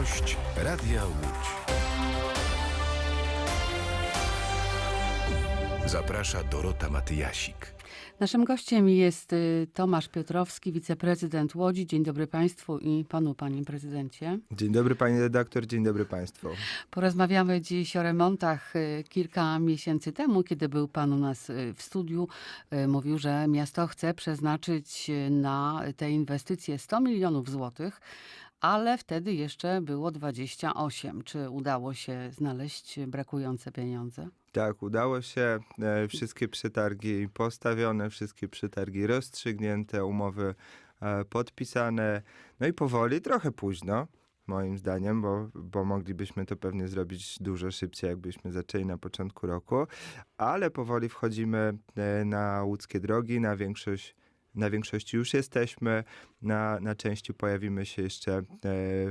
Gość Radia Łódź. Zaprasza Dorota Matyjasik. Naszym gościem jest y, Tomasz Piotrowski, wiceprezydent Łodzi. Dzień dobry Państwu i Panu, Panie Prezydencie. Dzień dobry Pani redaktor, dzień dobry Państwu. Porozmawiamy dziś o remontach. Y, Kilka miesięcy temu, kiedy był Pan u nas y, w studiu, mówił, że miasto chce przeznaczyć na te inwestycje 100 milionów złotych, ale wtedy jeszcze było 28. Czy udało się znaleźć brakujące pieniądze? Tak, udało się. E, wszystkie przetargi postawione, wszystkie przetargi rozstrzygnięte, umowy e, podpisane. No i powoli, trochę późno, moim zdaniem, bo, bo moglibyśmy to pewnie zrobić dużo szybciej, jakbyśmy zaczęli na początku roku, ale powoli wchodzimy e, na łódzkie drogi, na większość na większości już jesteśmy, na, na części pojawimy się jeszcze e,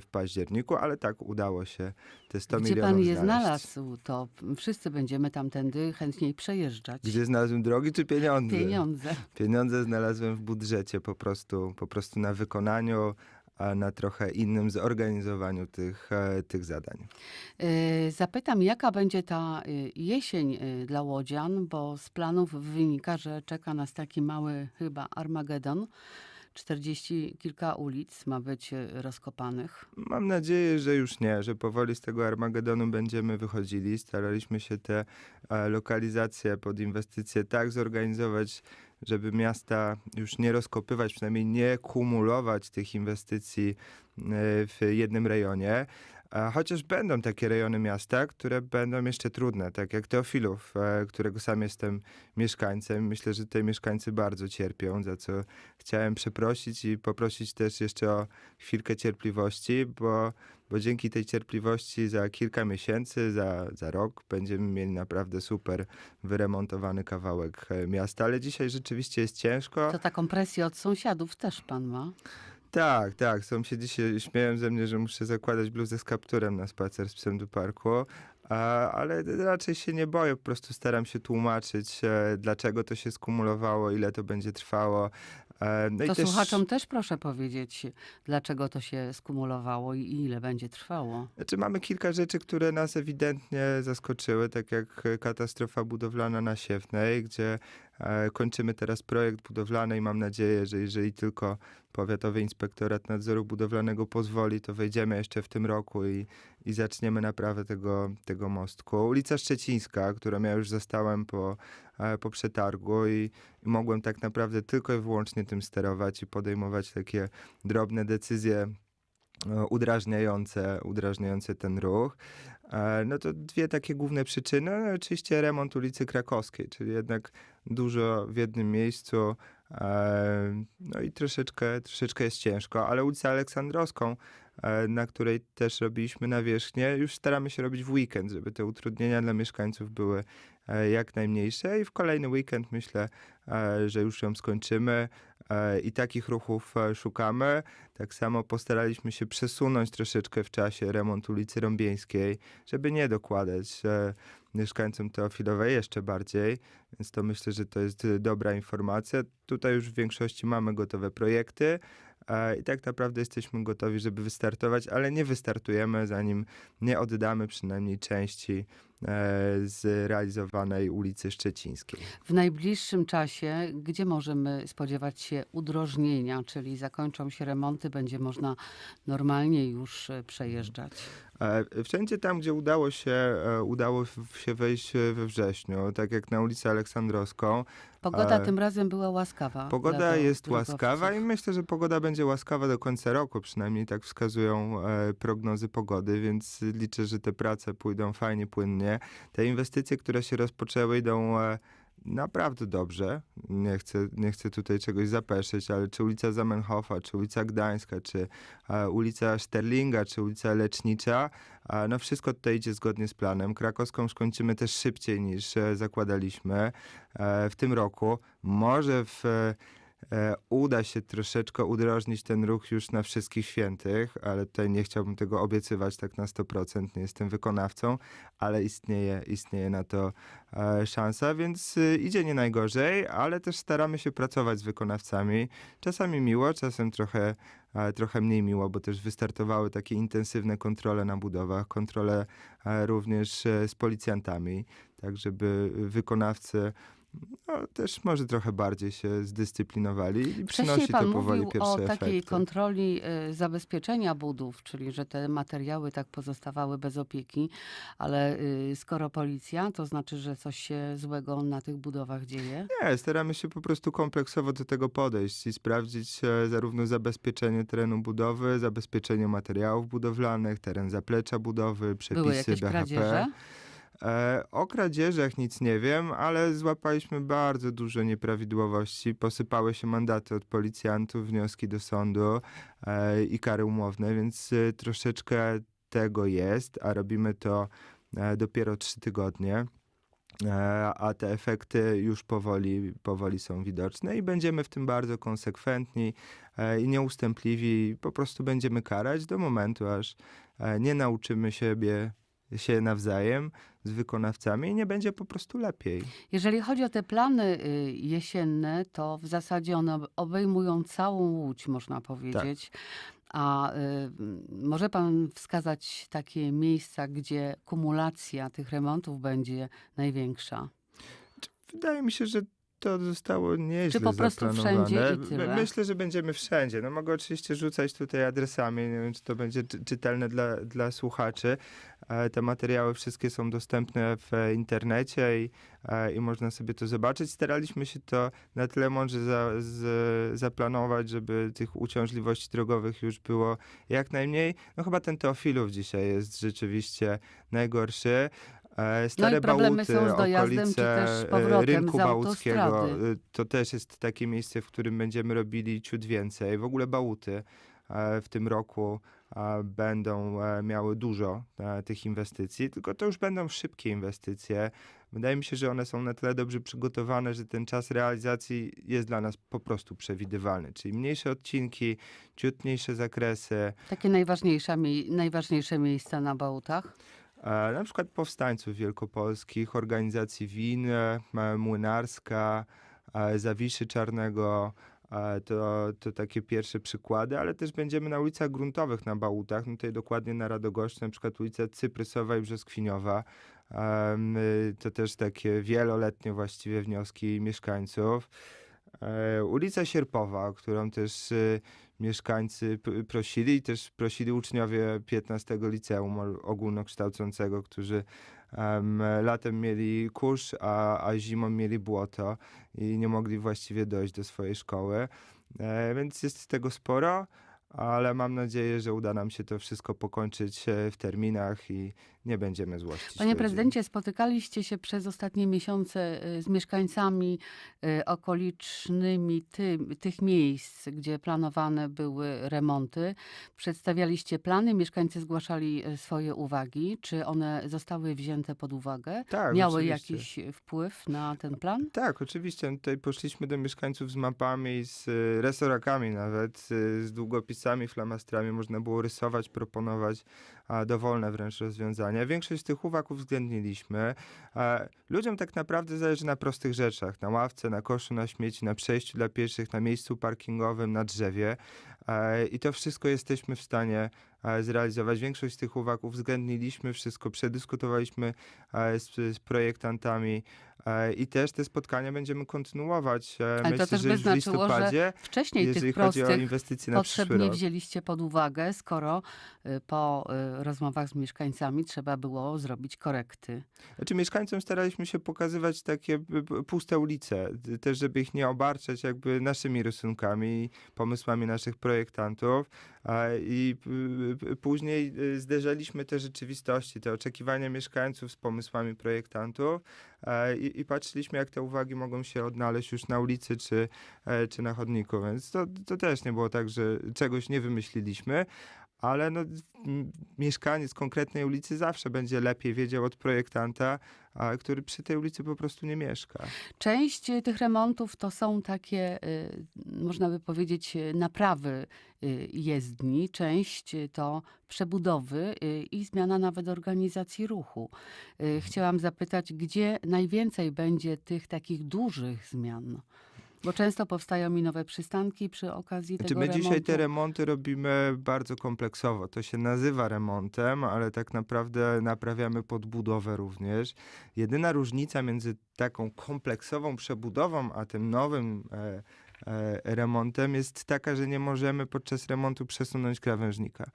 w październiku, ale tak udało się te 100 Gdzie milionów Pan je znaleźć. znalazł, to wszyscy będziemy tamtędy chętniej przejeżdżać. Gdzie znalazłem drogi czy pieniądze? Pieniądze. Pieniądze znalazłem w budżecie, po prostu, po prostu na wykonaniu, na trochę innym zorganizowaniu tych, e, tych zadań. Y, Zapytam, jaka będzie ta y, jesień dla Łodzian, bo z planów wynika, że czeka nas taki mały chyba Armagedon. 40 kilka ulic ma być rozkopanych. Mam nadzieję, że już nie, że powoli z tego Armagedonu będziemy wychodzili. Staraliśmy się te e, lokalizacje pod inwestycje tak zorganizować, żeby miasta już nie rozkopywać, przynajmniej nie kumulować tych inwestycji e, w jednym rejonie. A Chociaż będą takie rejony miasta, które będą jeszcze trudne, tak jak Teofilów, e, którego sam jestem mieszkańcem. Myślę, że tutaj mieszkańcy bardzo cierpią, za co chciałem przeprosić i poprosić też jeszcze o chwilkę cierpliwości, bo, bo dzięki tej cierpliwości za kilka miesięcy, za, za rok będziemy mieli naprawdę super wyremontowany kawałek e, miasta. Ale dzisiaj rzeczywiście jest ciężko. To taką presję od sąsiadów też pan ma. Tak, tak. Sąsiedzi się śmieją ze mnie, że muszę zakładać bluzę z kapturem na spacer z psem do parku. Ale raczej się nie boję, po prostu staram się tłumaczyć, e, dlaczego to się skumulowało, ile to będzie trwało. E, no To też, słuchaczom też proszę powiedzieć, dlaczego to się skumulowało i ile będzie trwało. Znaczy mamy kilka rzeczy, które nas ewidentnie zaskoczyły, tak jak katastrofa budowlana na Siewnej, gdzie kończymy teraz projekt budowlany i mam nadzieję, że jeżeli tylko Powiatowy Inspektorat Nadzoru Budowlanego pozwoli, to wejdziemy jeszcze w tym roku i, i zaczniemy naprawę tego, tego mostku. Ulica Szczecińska, którą ja już zastałem po, e, po przetargu i, i mogłem tak naprawdę tylko i wyłącznie tym sterować i podejmować takie drobne decyzje e, udrażniające, udrażniające ten ruch. E, No to dwie takie główne przyczyny. No, oczywiście remont ulicy Krakowskiej, czyli jednak dużo w jednym miejscu. No i troszeczkę, troszeczkę jest ciężko, ale ulicę Aleksandrowską, e, na której też robiliśmy nawierzchnię, już staramy się robić w weekend, żeby te utrudnienia dla mieszkańców były e, jak najmniejsze i w kolejny weekend myślę, e, że już ją skończymy i takich ruchów szukamy. Tak samo postaraliśmy się przesunąć troszeczkę w czasie remont ulicy Rąbieńskiej, żeby nie dokładać mieszkańcom Teofilowej jeszcze bardziej, więc to myślę, że to jest e, dobra informacja. Tutaj już w większości mamy gotowe projekty i tak naprawdę jesteśmy gotowi, żeby wystartować, ale nie wystartujemy, zanim nie oddamy przynajmniej części e, z realizowanej ulicy Szczecińskiej. W najbliższym czasie, gdzie możemy spodziewać się udrożnienia, czyli zakończą się remonty, będzie można normalnie już e, przejeżdżać. E, Wszędzie tam, gdzie udało się, udało się wejść we wrześniu, tak jak na ulicę Aleksandrowską. Pogoda tym razem była łaskawa. Pogoda jest łaskawa i myślę, że pogoda będzie łaskawa do końca roku, przynajmniej tak wskazują prognozy pogody, więc liczę, że te prace pójdą fajnie, płynnie. Te inwestycje, które się rozpoczęły, idą e, naprawdę dobrze. Nie chcę, nie chcę tutaj czegoś zapeszyć, ale czy ulica Zamenhofa, czy ulica Gdańska, czy e, ulica Sterlinga, czy ulica Lecznicza, a no wszystko tutaj idzie zgodnie z planem. Krakowską już kończymy też szybciej niż e, zakładaliśmy e, w tym roku. Może w, e, e, uda się troszeczkę udrożnić ten ruch już na wszystkich świętych, ale tutaj nie chciałbym tego obiecywać tak na 100%, nie jestem wykonawcą, ale istnieje, istnieje na to e, szansa, więc y, idzie nie najgorzej, ale też staramy się pracować z wykonawcami. Czasami miło, czasem trochę, e, trochę mniej miło, bo też wystartowały takie intensywne kontrole na budowach, kontrole e, również e, z policjantami, tak żeby wykonawcy no, też może trochę bardziej się zdyscyplinowali i przynosi pan to powoli mówił pierwsze o takiej efekty. kontroli y, zabezpieczenia budów, czyli że te materiały tak pozostawały bez opieki, ale y, skoro policja, to znaczy, że coś się złego na tych budowach dzieje? Nie, staramy się po prostu kompleksowo do tego podejść i sprawdzić e, zarówno zabezpieczenie terenu budowy, zabezpieczenie materiałów budowlanych, teren zaplecza budowy, przepisy Były jakieś BHP. kradzieże? E, o kradzieżach nic nie wiem, ale złapaliśmy bardzo dużo nieprawidłowości. Posypały się mandaty od policjantów, wnioski do sądu e, i kary umowne, więc e, troszeczkę tego jest, a robimy to dopiero trzy tygodnie. A te efekty już powoli, powoli są widoczne i będziemy w tym bardzo konsekwentni i nieustępliwi. Po prostu będziemy karać do momentu, aż nie nauczymy siebie się nawzajem z wykonawcami i nie będzie po prostu lepiej. Jeżeli chodzi o te plany y, jesienne, to w zasadzie one obejmują całą Łódź, można powiedzieć. A y, może pan wskazać takie miejsca, gdzie kumulacja tych remontów będzie największa? Wydaje mi się, że to zostało nieźle po prostu wszędzie i tyle? Myślę, że będziemy wszędzie. No mogę oczywiście rzucać tutaj adresami, nie wiem, czy to będzie czy- czytelne dla, dla słuchaczy. Te materiały wszystkie są dostępne w internecie i, e, i można sobie to zobaczyć. Staraliśmy się to na tyle mądrze za, z, zaplanować, żeby tych uciążliwości drogowych już było jak najmniej. No chyba ten Teofilów dzisiaj jest rzeczywiście najgorszy. E, Stare problemy Bałuty, są z dojazdem, czy okolice, też e, rynku autostrady. e, To też jest takie miejsce, w którym będziemy robili ciut więcej. W ogóle Bałuty w tym roku będą miały dużo tych inwestycji, tylko to już będą szybkie inwestycje. Wydaje mi się, że one są na tyle dobrze przygotowane, że ten czas realizacji jest dla nas po prostu przewidywalny. Czyli mniejsze odcinki, ciut mniejsze zakresy, Takie najważniejsze, najważniejsze miejsca na Bałutach? E, na przykład powstańców wielkopolskich, organizacji win, e, młynarska, e, Zawiszy Czarnego, to, to takie pierwsze przykłady, ale też będziemy na ulicach gruntowych na Bałutach, no tutaj dokładnie na Radogoszczy, na przykład ulica Cyprysowa i Brzoskwiniowa. To też takie wieloletnie właściwie wnioski mieszkańców. Ulica Sierpowa, którą też mieszkańcy prosili i też prosili uczniowie 15 liceum ogólnokształcącego, którzy em, latem mieli kurz, a, a zimą mieli błoto i nie mogli właściwie dojść do swojej szkoły. E, więc jest tego sporo, ale mam nadzieję, że uda nam się to wszystko pokończyć e, w terminach i nie będziemy złościć Panie ludzi. prezydencie, spotykaliście się przez ostatnie miesiące y, z mieszkańcami y, okolicznymi ty, tych miejsc, gdzie planowane były remonty. Przedstawialiście plany, mieszkańcy zgłaszali y, swoje uwagi. Czy one zostały wzięte pod uwagę? Tak, Miały oczywiście. jakiś wpływ na ten plan? Tak, oczywiście. Tutaj poszliśmy do mieszkańców z mapami, z resorakami nawet, z długopisami, flamastrami. Można było rysować, proponować dowolne wręcz rozwiązania. Większość z tych uwag uwzględniliśmy. A, ludziom tak naprawdę zależy na prostych rzeczach. Na ławce, na koszu, na śmieci, na przejściu dla pieszych, na miejscu parkingowym, na drzewie. E, I to wszystko jesteśmy w stanie e, zrealizować. Większość z tych uwag uwzględniliśmy, wszystko przedyskutowaliśmy e, z, z projektantami e, i też te spotkania będziemy kontynuować. E, Ale to Myślę, też że by w znaczyło, że Wcześniej jeżeli tych chodzi o inwestycje na potrzeb nie wzięliście pod uwagę, skoro y, po y, rozmowach z mieszkańcami trzeba było zrobić korekty. Znaczy mieszkańcom staraliśmy się pokazywać takie puste ulice, też żeby ich nie obarczać jakby naszymi rysunkami, pomysłami naszych projektantów i później y, zderzaliśmy te rzeczywistości, te oczekiwania mieszkańców z pomysłami projektantów i, i patrzyliśmy jak te uwagi mogą się odnaleźć już na ulicy czy, e, czy na chodniku, więc to, to też nie było tak, że czegoś nie wymyśliliśmy, ale no, mieszkaniec konkretnej ulicy zawsze będzie lepiej wiedział od projektanta, a, który przy tej ulicy po prostu nie mieszka. Część y, tych remontów to są takie, y, można by powiedzieć, y, naprawy jezdni, część to przebudowy i zmiana nawet organizacji ruchu. Chciałam zapytać, gdzie najwięcej będzie tych takich dużych zmian? Bo często powstają mi nowe przystanki przy okazji Znaczy tego my remontu. dzisiaj te remonty robimy bardzo kompleksowo. To się nazywa remontem, ale tak naprawdę naprawiamy podbudowę również. Jedyna różnica między taką kompleksową przebudową, a tym nowym e, e, remontem jest taka, że nie możemy podczas remontu przesunąć krawężnika.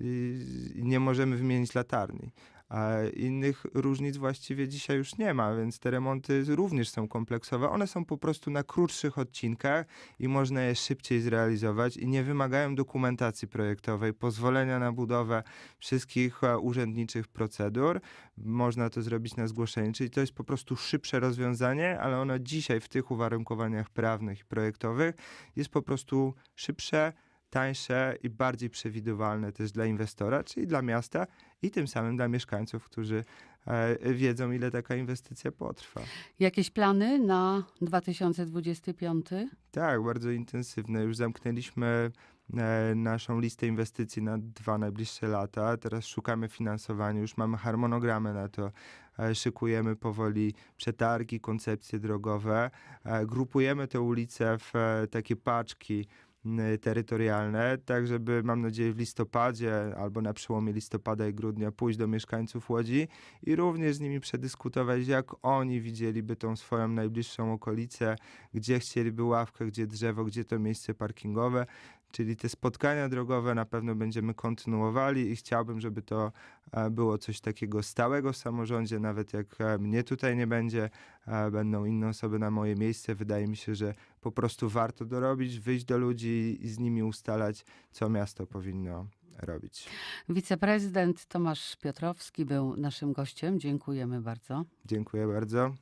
I i nie możemy wymienić latarni. Innych różnic właściwie dzisiaj już nie ma, więc te remonty również są kompleksowe. One są po prostu na krótszych odcinkach i można je szybciej zrealizować i nie wymagają dokumentacji projektowej, pozwolenia na budowę wszystkich e, urzędniczych procedur. Można to zrobić na zgłoszenie, czyli to jest po prostu szybsze rozwiązanie, ale ono dzisiaj w tych uwarunkowaniach prawnych i projektowych jest po prostu szybsze, tańsze i bardziej przewidywalne też dla inwestora, czyli dla miasta i tym samym dla mieszkańców, którzy e, wiedzą, ile taka inwestycja potrwa. Jakieś plany na 2025? Tak, bardzo intensywne. Już zamknęliśmy e, naszą listę inwestycji na dwa najbliższe lata. Teraz szukamy finansowania, już mamy harmonogramy na to. E, Szykujemy powoli przetargi, koncepcje drogowe. Grupujemy te ulice w takie paczki terytorialne, tak żeby mam nadzieję w listopadzie albo na przełomie listopada i grudnia pójść do mieszkańców Łodzi i również z nimi przedyskutować, jak oni widzieliby tą swoją najbliższą okolicę, gdzie chcieliby ławkę, gdzie drzewo, gdzie to miejsce parkingowe. Czyli te spotkania drogowe na pewno będziemy kontynuowali i chciałbym, żeby to e, było coś takiego stałego w samorządzie, nawet jak e, mnie tutaj nie będzie, e, będą inne osoby na moje miejsce. Wydaje mi się, że po prostu warto dorobić, wyjść do ludzi i z nimi ustalać, co miasto powinno robić. Wiceprezydent Tomasz Piotrowski był naszym gościem. Dziękujemy bardzo. Dziękuję bardzo.